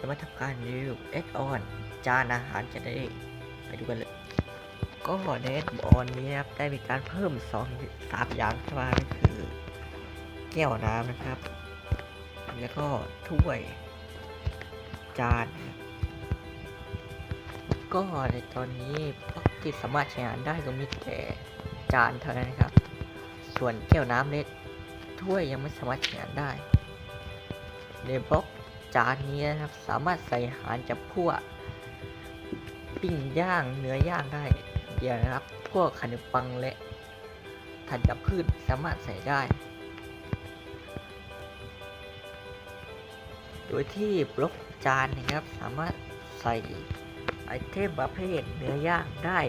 จะมาทำการรีวิวเอ็ดออนจานอาหารจะได้ไปดูกันเลย ก็ในเอ็ดออนนี้นะครับได้มีการเพิ่มสองสามอย่างเข้ามาก็คือ แก้วน้ำนะครับ แล้วก็ถ้วย จาน ก็ในตอนนี้พวกที่สามารถใช้งานได้ก็มีแต่จานเท่านั้นครับ ส่วนแก้วน้ำเล็กถ้วยยังไม่สามารถใช้งานได้ในบล็อก จานนี้นะครับ สามารถใส่อาหารจับพวกปิ้งย่างเนื้อย่างได้เดียวนะครับ พวกขนมปังและธัญพืชสามารถใส่ได้ โดยที่บล็อกจานนะครับสามารถใส่ไอเทมประเภทเนื้อย่างได้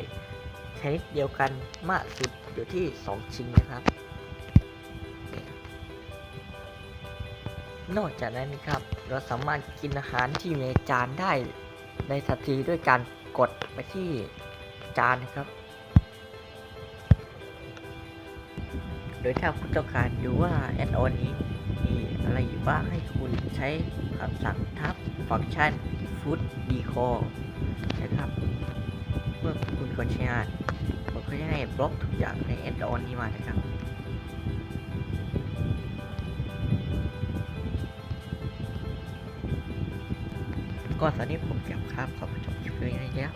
ชนิดเดียวกันมากสุดอยู่ที่ 2 ชิ้นนะครับ นอกจากนั้นครับ เราสามารถกินอาหารที่ในจานได้ในทันทีด้วยการกดไปที่จานครับ โดยถ้าคุณต้องการดูว่าแอดออนนี้มีอะไรอยู่บ้างให้คุณใช้คำสั่งทับฟังก์ชัน Food Decor นะครับเมื่อคุณกดใช้งานมันก็จะให้บล็อกทุกอย่างในแอดออนนี้มานะครับ ก็ตอนนี้ผมกับครับขอบคลิปเลยนะครั